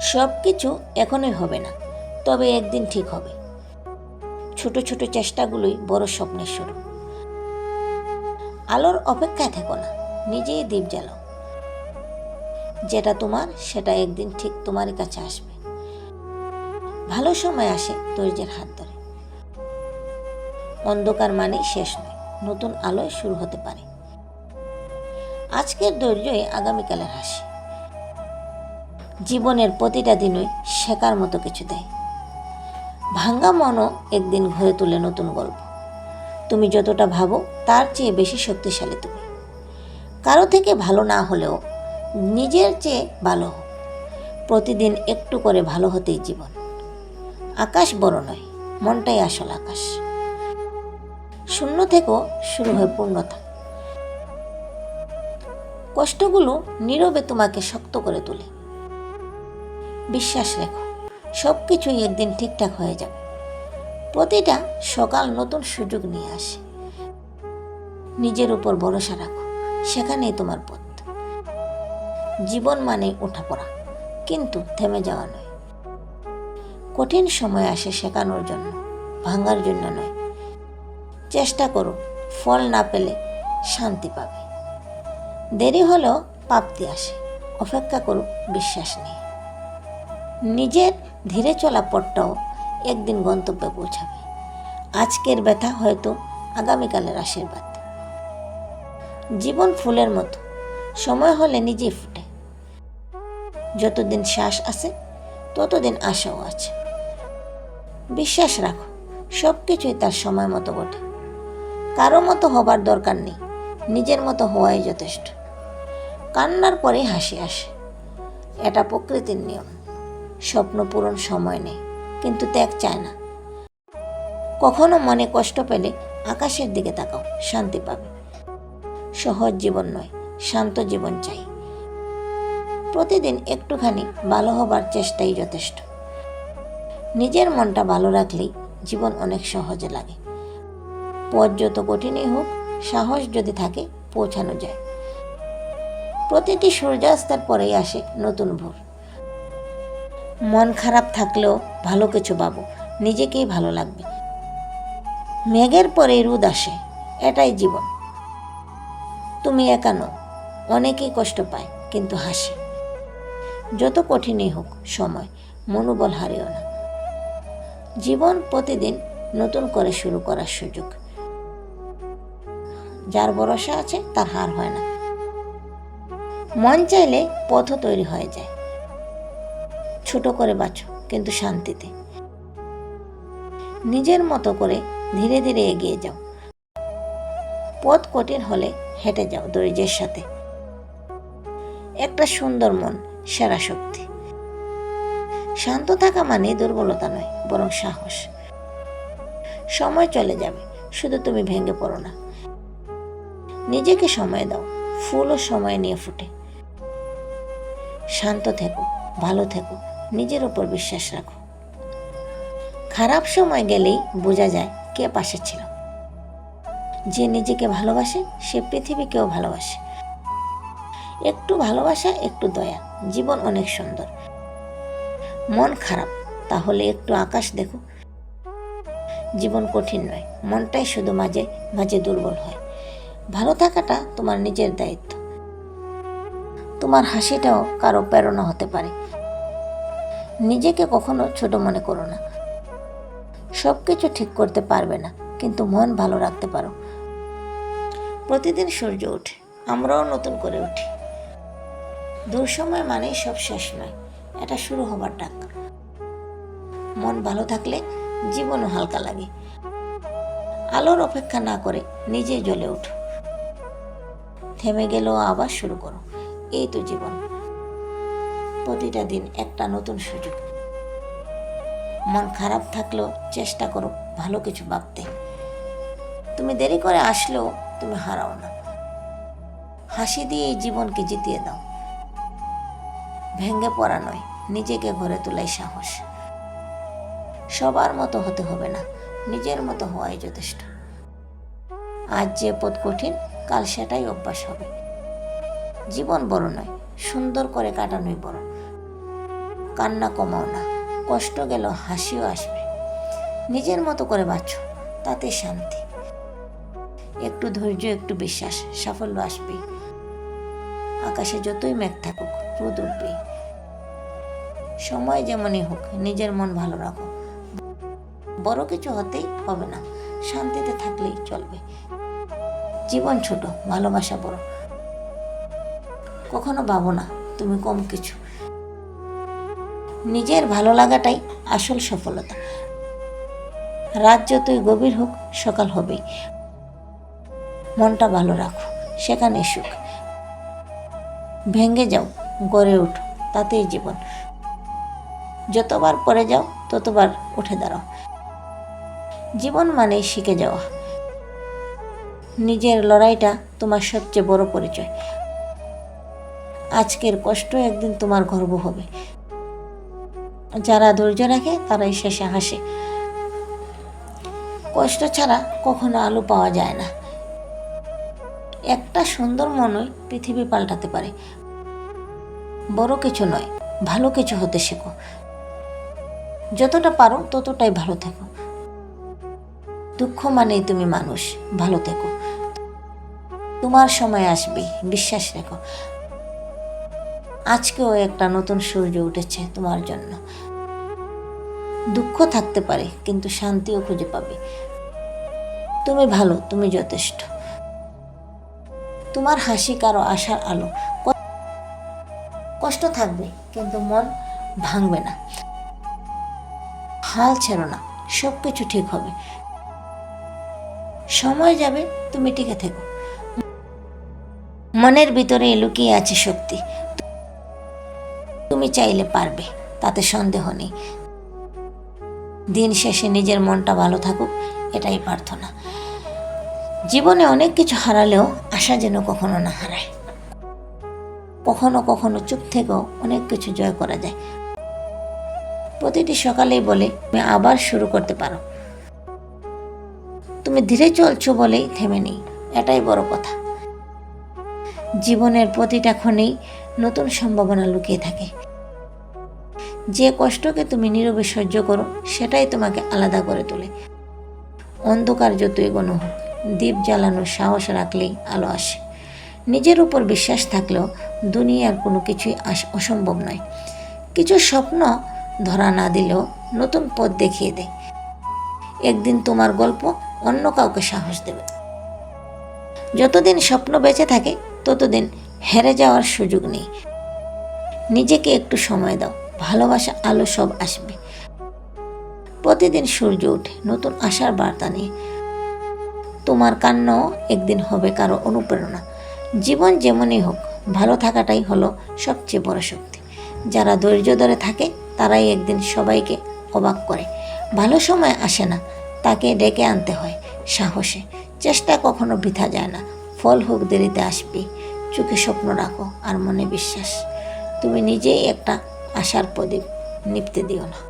সব কিছু এখনই হবে না, তবে একদিন ঠিক হবে। ছোট ছোট চেষ্টাগুলোই বড় স্বপ্নের শুরু। আলোর অপেক্ষায় থেকো না, নিজেই দ্বীপ জ্বালাও। যেটা তোমার, সেটা একদিন ঠিক তোমার কাছে আসবে। ভালো সময় আসে ধৈর্যের হাত ধরে। অন্ধকার মানেই শেষ নয়, নতুন আলোয় শুরু হতে পারে। আজকের ধৈর্যই আগামীকালের হাসি। জীবনের প্রতিটা দিনই শেখার মতো কিছু দেয়। ভাঙ্গা মনও একদিন ঘরে তুলে নতুন গল্প। তুমি যতটা ভাবো, তার চেয়ে বেশি শক্তিশালী তুমি। কারও থেকে ভালো না হলেও নিজের চেয়ে ভালো প্রতিদিন একটু করে ভালো হতেই জীবন। আকাশ বড় নয়, মনটাই আসল আকাশ। শূন্য থেকেও শুরু হয় পূর্ণতা। কষ্টগুলো নীরবে তোমাকে শক্ত করে তোলে। বিশ্বাস রেখো সব কিছুই একদিন ঠিকঠাক হয়ে যাবে। প্রতিটা সকাল নতুন সুযোগ নিয়ে আসে। নিজের উপর ভরসা রাখো, সেখানেই তোমার পথ। জীবন মানেই ওঠা পড়া কিন্তু থেমে যাওয়া নয়। কঠিন সময় আসে শেখানোর জন্য, ভাঙার জন্য নয়। চেষ্টা করো, ফল না পেলে শান্তি পাবে। দেরি হলেও প্রাপ্তি আসে, অপেক্ষা করো, বিশ্বাস নেই নিজের ধীরে চলা পথটাও একদিন গন্তব্যে পৌঁছাবে। আজকের ব্যথা হয়তো আগামীকালের আশীর্বাদ। জীবন ফুলের মতো, সময় হলে নিজেই ফুটে। যতদিন শ্বাস আছে, ততদিন আশাও আছে। বিশ্বাস রাখো সব কিছুই তার সময় মতো ঘটে কারও মতো হবার দরকার নেই, নিজের মতো হওয়াই যথেষ্ট। কান্নার পরে হাসি আসে। এটা প্রকৃতির নিয়ম। স্বপ্ন পূরণ সময় নেই, কিন্তু ত্যাগ চায় না। কখনো মনে কষ্ট পেলে আকাশের দিকে তাকাও, শান্তি পাবে। সহজ জীবন নয়, শান্ত জীবন চাই। প্রতিদিন একটুখানি ভালো হবার চেষ্টাই যথেষ্ট। নিজের মনটা ভালো রাখলেই জীবন অনেক সহজে লাগে। পথ যত কঠিনই হোক, সাহস যদি থাকে, পৌঁছানো যায়। প্রতিটি সূর্যাস্তের পরেই আসে নতুন ভোর। মন খারাপ থাকলেও ভালো কিছু পাবো, নিজেকেই ভালো লাগবে। মেঘের পরে রোদ আসে, এটাই জীবন। তুমি একা নও, অনেকেই কষ্ট পায়, কিন্তু হাসে। যত কঠিনই হোক সময়, মনোবল হারিও না। জীবন প্রতিদিন নতুন করে শুরু করার সুযোগ। যার ভরসা আছে, তার হার হয় না। মন চাইলে পথও তৈরি হয়ে যায়। ছোট করে বাঁচো, কিন্তু শান্তিতে। নিজের মতো করে ধীরে ধীরে এগিয়ে যাও। পথ কঠিন হলে হেঁটে যাও ধৈর্যের সাথে। একটা সুন্দর মন, সেরা শক্তি। শান্ত থাকা মানে দুর্বলতা নয়, বরং সাহস। সময় চলে যাবে, শুধু তুমি ভেঙে পড়ো না। নিজেকে সময় দাও, ফুলও সময় নিয়ে ফুটে। শান্ত থেকো, ভালো থেকো নিজের উপর বিশ্বাস রাখো। খারাপ সময় গেলেই বোঝা যায় কে পাশে ছিল। যে নিজেকে ভালোবাসে, সে পৃথিবীকেও ভালোবাসে। একটু ভালোবাসা, একটু দয়া। জীবন অনেক সুন্দর। মন খারাপ, তাহলে একটু আকাশ দেখো। জীবন কঠিন নয়, মনটাই শুধু মাঝে মাঝে দুর্বল হয়। ভালো থাকাটা তোমার নিজের দায়িত্ব। তোমার হাসিটাও কারও প্রেরণা হতে পারে। নিজেকে কখনো ছোট মনে করো না। সব কিছু ঠিক করতে পারবে না, কিন্তু মন ভালো রাখতে পারো। প্রতিদিন সূর্য ওঠে, আমরাও নতুন করে উঠি। দুঃসময় মানেই সব শেষ নয়, এটা শুরু হবার ডাক। মন ভালো থাকলে জীবনও হালকা লাগে। আলোর অপেক্ষা না করে নিজেই জ্বলে ওঠো থেমে গেলেও আবার শুরু করো। এই তো জীবন। প্রতিটা দিন একটা নতুন সুযোগ। মন খারাপ থাকলেও চেষ্টা করো ভালো কিছু ভাবতে। তুমি দেরি করে আসলেও তুমি হারাও না। হাসি দিয়ে এই জীবনকে জিতিয়ে দাও। ভেঙে পড়া নয়, নিজেকে গড়ে তোলাই সাহস। সবার মতো হতে হবে না, নিজের মতো হওয়াই যথেষ্ট। আজ যে পথ কঠিন, কাল সেটাই অভ্যাস হবে। জীবন বড় নয়, সুন্দর করে কাটানোই বড়। কান্না কমাও না, কষ্ট গেল হাসিও আসবে। নিজের মতো করে বাঁচো, তাতে শান্তি। একটু ধৈর্য, একটু বিশ্বাস, সাফল্য আসবে। আকাশে যতই মেঘ থাকুক, রোদ উঠবে। সময় যেমনই হোক, নিজের মন ভালো রাখো। বড় কিছু হতেই হবে না, শান্তিতে থাকলেই চলবে। জীবন ছোট, ভালোবাসা বড়। কখনো ভাবো না, তুমি কম কিছু। নিজের ভালো লাগাটাই আসল সফলতা। রাত যতই গভীর হোক, সকাল হবেই। মনটা ভালো রাখো সেখানে সুখ। ভেঙে যাও, গড়ে ওঠো, তাতেই জীবন। যতবার পরে যাও, ততবার উঠে দাঁড়াও। জীবন মানেই শিখে যাওয়া। নিজের লড়াইটা তোমার সবচেয়ে বড় পরিচয়। আজকের কষ্ট একদিন তোমার গর্ব হবে। যারা ধৈর্য রাখে, তারাই শেষে হাসে। কষ্ট ছাড়া কখনো আলো পাওয়া যায় না। একটা সুন্দর মনই পৃথিবী পাল্টাতে পারে। বড় কিছু নয়, ভালো কিছু হতে শেখো। যতটা পারো, ততটাই ভালো থেকো। দুঃখ মানেই তুমি মানুষ, ভালো থেকো। তোমার সময় আসবে, বিশ্বাস রেখো। আজকেও একটা নতুন সূর্য উঠেছে তোমার জন্য। দুঃখ থাকতে পারে, কিন্তু শান্তিও খুঁজে পাবে। তুমি ভালো, তুমি যথেষ্ট। তোমার হাসি কারও আশার আলো। কষ্ট থাকবে, কিন্তু মন ভাঙবে না। হাল ছেড়ো না সব কিছু ঠিক হবে। সময় যাবে, তুমি টিকে থেকো। মনের ভিতরে লুকিয়ে আছে শক্তি। তুমি চাইলে পারবে, তাতে সন্দেহ নেই। দিন শেষে নিজের মনটা ভালো থাকুক, এটাই প্রার্থনা। জীবনে অনেক কিছু হারালেও আশা যেন কখনো না হারায়। কখনো কখনো চুপ থেকেও অনেক কিছু জয় করা যায়। প্রতিটি সকালেই বলে, তুমি আবার শুরু করতে পারো। তুমি ধীরে চলছো বলেই থেমে নেই, এটাই বড় কথা। জীবনের প্রতিটা ক্ষণেই নতুন সম্ভাবনা লুকিয়ে থাকে। যে কষ্টকে তুমি নীরবে সহ্য করো, সেটাই তোমাকে আলাদা করে তোলে। অন্ধকার যতই গণ হোক দ্বীপ জ্বালানোর সাহস রাখলেই আলো আসে। নিজের উপর বিশ্বাস থাকলেও দুনিয়ার কোনো কিছুই অসম্ভব নয়। কিছু স্বপ্ন ধরা না দিলেও নতুন পথ দেখিয়ে দেয়। একদিন তোমার গল্প অন্য কাউকে সাহস দেবে। যতদিন স্বপ্ন বেঁচে থাকে, ততদিন হেরে যাওয়ার সুযোগ নেই। নিজেকে একটু সময় দাও। ভালোবাসা আলো সব আসবে। প্রতিদিন সূর্য ওঠে, নতুন আশার বার্তা নিয়ে তোমার কান্নাও একদিন হবে কারও অনুপ্রেরণা। জীবন যেমনই হোক, ভালো থাকাটাই হলো সবচেয়ে বড় শক্তি। যারা ধৈর্য ধরে থাকে, তারাই একদিন সবাইকে অবাক করে। ভালো সময় আসে না, তাকে ডেকে আনতে হয় সাহসে। চেষ্টা কখনো বৃথা যায় না, ফল হোক দেরিতে আসবে। চোখে স্বপ্ন রাখো আর মনে বিশ্বাস। তুমি নিজেই একটা আশার প্রদীপ নিপতে দিও না।